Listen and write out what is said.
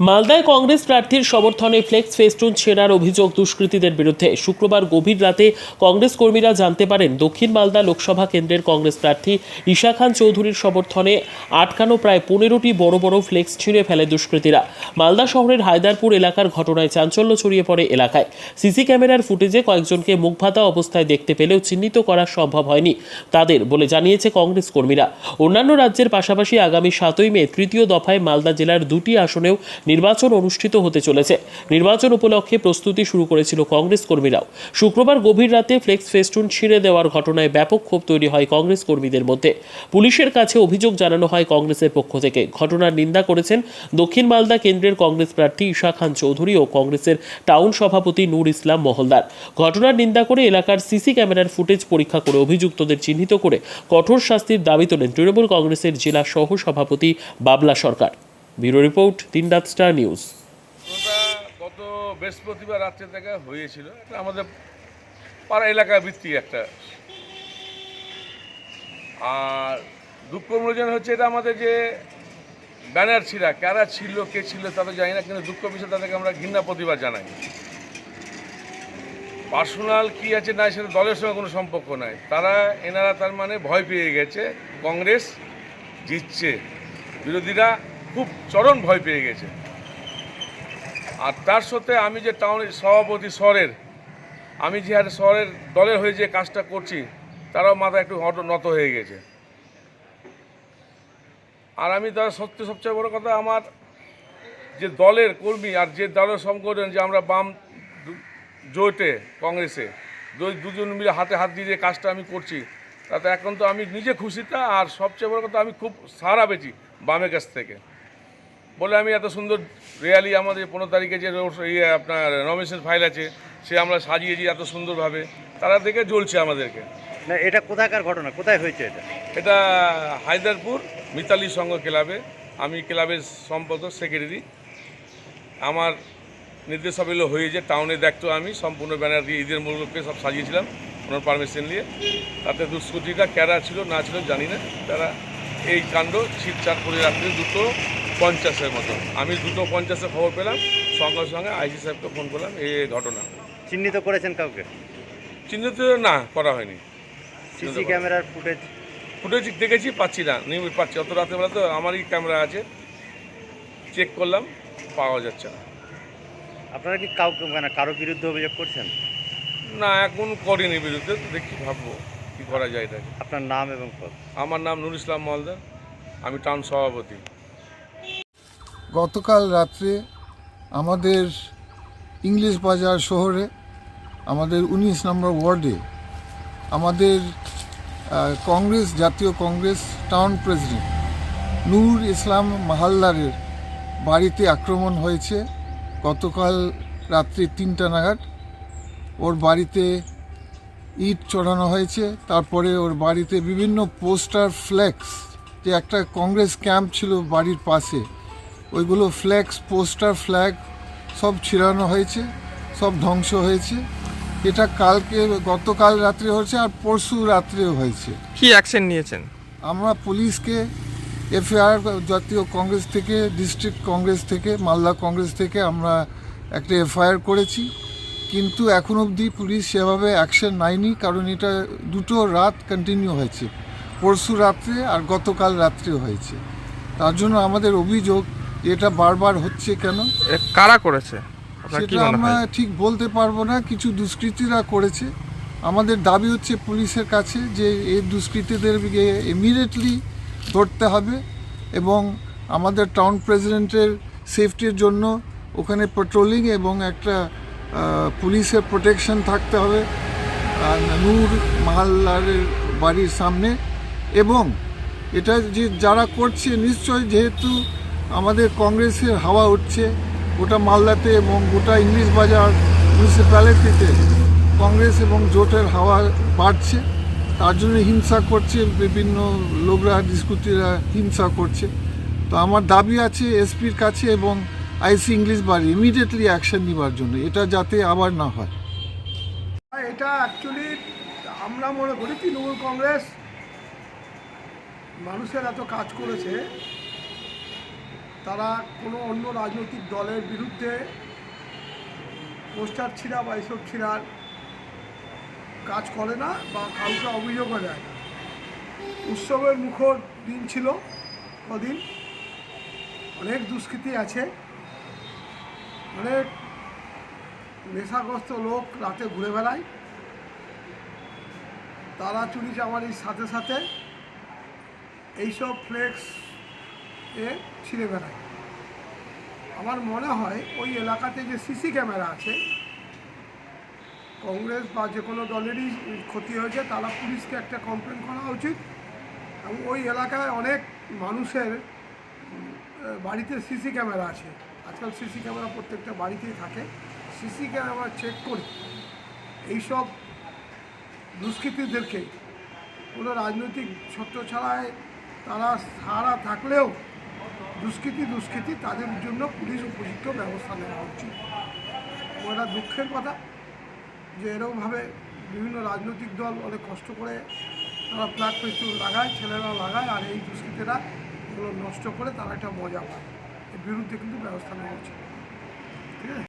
মালদায় কংগ্রেস প্রার্থীর সমর্থনে ফ্লেক্স ফেস্টুন ছেড়ার অভিযোগ দুষ্কৃতীদের বিরুদ্ধে। শুক্রবার গভীর রাতে কংগ্রেস কর্মীরা জানতে পারেন, দক্ষিণ মালদা লোকসভা কেন্দ্রের কংগ্রেস প্রার্থী ঈশা খান চৌধুরীর সমর্থনে আটকানো প্রায় পনেরোটি বড় বড় ফ্লেক্স ছিঁড়ে ফেলে দুষ্কৃতীরা। মালদা শহরের হায়দারপুর এলাকার ঘটনায় চাঞ্চল্য ছড়িয়ে পড়ে এলাকায়। সিসি ক্যামেরার ফুটেজে কয়েকজনকে মুখভাতা অবস্থায় দেখতে পেলেও চিহ্নিত করা সম্ভব হয়নি তাদের বলে জানিয়েছে কংগ্রেস কর্মীরা। অন্যান্য রাজ্যের পাশাপাশি আগামী সাতই মে তৃতীয় দফায় মালদা জেলার দুটি আসনেও নির্বাচন অনুষ্ঠিত হতে চলেছে। নির্বাচন উপলক্ষে প্রস্তুতি শুরু করেছিল কংগ্রেস কর্মীরাও। শুক্রবার গভীর রাতে ফ্লেক্স ফেস্টুন ছিঁড়ে দেওয়ার ঘটনায় ব্যাপক ক্ষোভ তৈরি হয় কংগ্রেস কর্মীদের মধ্যে। পুলিশের কাছে অভিযোগ জানানো হয় কংগ্রেসের পক্ষ থেকে। ঘটনার নিন্দা করেছেন দক্ষিণ মালদা কেন্দ্রের কংগ্রেস প্রার্থী ঈশা খান চৌধুরী ও কংগ্রেসের টাউন সভাপতি নূর ইসলাম মহলদার। ঘটনার নিন্দা করে এলাকার সিসি ক্যামেরার ফুটেজ পরীক্ষা করে অভিযুক্তদের চিহ্নিত করে কঠোর শাস্তির দাবি তোলেন তৃণমূল কংগ্রেসের জেলা সহ সভাপতি বাবলা সরকার। ব্যুরো রিপোর্ট, তিন রাত স্টার নিউজ। গত বৃহস্পতিবার রাত্রে থেকে হয়েছিল। এটা আমাদের পাড়া এলাকা ভিত্তিক একটা। আর দুঃখ মনোজন হচ্ছে এটা আমাদের যে ব্যানার ছিলা, কারা ছিল, কে ছিল তা তো জানি না, কিন্তু দুঃখ বিষয়ে তাদেরকে আমরা ঘৃণা প্রতিবাদ জানাই। পার্সোনাল কি আছে না সেটা দলের সঙ্গে কোনো সম্পর্ক নাই। তারা, এনারা তার মানে ভয় পেয়ে গেছে, কংগ্রেস জিতছে। বিরোধীরা খুব চরম ভয় পেয়ে গেছে। আর তার সাথে আমি যে টাউনের সভাপতি শহরের আমি যে হারে শহরের দলের হয়ে যে কাজটা করছি, তারাও মাথা একটু হট নত হয়ে গেছে। আর আমি তার সত্যি সবচেয়ে বড় কথা, আমার যে দলের কর্মী আর যে দলের সংগঠন যে আমরা বাম জোটে, কংগ্রেসে দুজন মিলে হাতে হাত দিয়ে যে কাজটা আমি করছি, তাতে এখন তো আমি নিজে খুশিটা আর সবচেয়ে বড় কথা, আমি খুব সারা পেয়েছি বামের কাছ থেকে। বলে আমি এত সুন্দর রিয়ালি আমাদের পনেরো তারিখে যে ইয়ে আপনার নমিনেশন ফাইল আছে সে আমরা সাজিয়েছি এত সুন্দরভাবে। তারা দেখে জ্বলছে আমাদেরকে। না এটা কোথাকার ঘটনা? কোথায় হয়েছে এটা? এটা হায়দারপুর মিতালি সংঘ ক্লাবে। আমি ক্লাবের সম্পাদক সেক্রেটারি আমার নির্দেশাবলী হয়ে যে টাউনে দেখতো আমি সম্পূর্ণ ব্যানার দিয়ে ঈদের মূল্যকে সব সাজিয়েছিলাম ওনার পারমিশন নিয়ে। তাতে দুষ্কৃতিটা ক্যারা ছিল না ছিল জানি না। তারা এই কাণ্ড ছিটচাট করে রাত্রে দুটো পঞ্চাশের মতো। আমি দুটো পঞ্চাশে খবর পেলাম সঙ্গে সঙ্গে আইসি সাহেবকে ফোন করলাম এই ঘটনা। চিহ্নিত করেছেন কাউকে? চিহ্নিত না করা হয়নি। সিসি ক্যামেরার ফুটেজ? ফুটেজ দেখেছি পাচ্ছি না নিয়মিত পাচ্ছি। অত রাতেবেলা তো আমারই ক্যামেরা আছে। চেক করলাম পাওয়া যাচ্ছে না। আপনারা কি কাউকে মানে কারও বিরুদ্ধে অভিযোগ করছেন? না এখন করিনি বিরুদ্ধে দেখি ভাববো কি করা যায় এটাকে। আপনার নাম এবং পদ? আমার নাম নুর ইসলাম মলদার আমি টাউন সভাপতি। গতকাল রাত্রে আমাদের ইংলিশ বাজার শহরে, আমাদের উনিশ নম্বর ওয়ার্ডে আমাদের কংগ্রেস, জাতীয় কংগ্রেস টাউন প্রেসিডেন্ট নূর ইসলাম মাহালদারের বাড়িতে আক্রমণ হয়েছে। গতকাল রাত্রি তিনটা নাগাদ ওর বাড়িতে ইট চড়ানো হয়েছে। তারপরে ওর বাড়িতে বিভিন্ন পোস্টার ফ্লেক্স, যে একটা কংগ্রেস ক্যাম্প ছিল বাড়ির পাশে ওইগুলো ফ্ল্যাক্স পোস্টার ফ্ল্যাগ সব ছিড়ানো হয়েছে সব ধ্বংস হয়েছে। এটা কালকে গতকাল রাত্রে হয়েছে আর পরশু রাত্রেও হয়েছে। কি অ্যাকশন নিয়েছেন? আমরা পুলিশকে এফআইআর জাতীয় কংগ্রেস থেকে ডিস্ট্রিক্ট কংগ্রেস থেকে মালদা কংগ্রেস থেকে আমরা একটা এফআইআর করেছি। কিন্তু এখন অবধি পুলিশ সেভাবে অ্যাকশন নেয়নি কারণ এটা দুটো রাত কন্টিনিউ হয়েছে। পরশু রাত্রে আর গতকাল রাত্রেও হয়েছে। তার জন্য আমাদের অভিযোগ এটা বারবার হচ্ছে কেন? কারা করেছে? সেটা আমরা ঠিক বলতে পারব না। কিছু দুষ্কৃতীরা করেছে। আমাদের দাবি হচ্ছে পুলিশের কাছে যে এই দুষ্কৃতীদেরকে ইমিডিয়েটলি ধরতে হবে এবং আমাদের টাউন প্রেসিডেন্টের সেফটির জন্য ওখানে পেট্রোলিং এবং একটা পুলিশের প্রোটেকশন থাকতে হবে। আর নূর মাহাল্লারের বাড়ির সামনে। এবং এটা যে যারা করছে নিশ্চয় যেহেতু আমাদের কংগ্রেসের হাওয়া উঠছে, গোটা মালদাতে এবং গোটা ইংলিশ বাজার মিউনিসিপ্যালিটিতে কংগ্রেস এবং জোটের হাওয়া বাড়ছে। তার জন্য হিংসা করছে বিভিন্ন লোকরা ডিসকুটিরা হিংসা করছে। তো আমার দাবি আছে এসপির কাছে এবং আইসি ইংলিশ বাড়ি ইমিডিয়েটলি অ্যাকশন নেওয়ার জন্য, এটা যাতে আবার না হয়। এটা অ্যাকচুয়ালি আমরা মনে করি তৃণমূল কংগ্রেস মানুষের এত কাজ করেছে তারা কোনো অন্য রাজনৈতিক দলের বিরুদ্ধে পোস্টার ছিঁড়া বা এসব ছিঁড়ার কাজ করে না বা কাউকে অভিযোগও দেয় না। উৎসবের মুখর দিন ছিল কদিন। অনেক দুষ্কৃতি আছে। অনেক নেশাগ্রস্ত লোক রাতে ঘুরে বেড়ায়। তারা চুরি চামারির সাথে সাথে এইসব ফ্লেক্স এ ছিঁড়ে বেড়ায়। আমার মনে হয় ওই এলাকাতে যে সিসি ক্যামেরা আছে, কংগ্রেস বা যে কোনো দলেরই ক্ষতি হয়েছে, তারা পুলিশকে একটা কমপ্লেন করা উচিত। এবং ওই এলাকায় অনেক মানুষের বাড়িতে সিসি ক্যামেরা আছে। আজকাল সিসি ক্যামেরা প্রত্যেকটা বাড়িতেই থাকে। সিসি ক্যামেরা চেক করে এইসব দুষ্কৃতীদেরকে কোনো রাজনৈতিক ছত্র ছাড়ায় তারা সারা থাকলেও দুষ্কৃতি দুষ্কৃতি, তাদের জন্য পুলিশ উপযুক্ত ব্যবস্থা নেওয়া উচিত। এটা দুঃখের কথা যে এরকমভাবে বিভিন্ন রাজনৈতিক দল অনেক কষ্ট করে তারা ফ্ল্যাট পেস্টুল লাগায় ছেলেরা লাগায়, আর এই দুষ্কৃতীরা এগুলো নষ্ট করে তারা একটা মজা পায়। এর বিরুদ্ধে কিন্তু ব্যবস্থা নেওয়া উচিত। ঠিক আছে?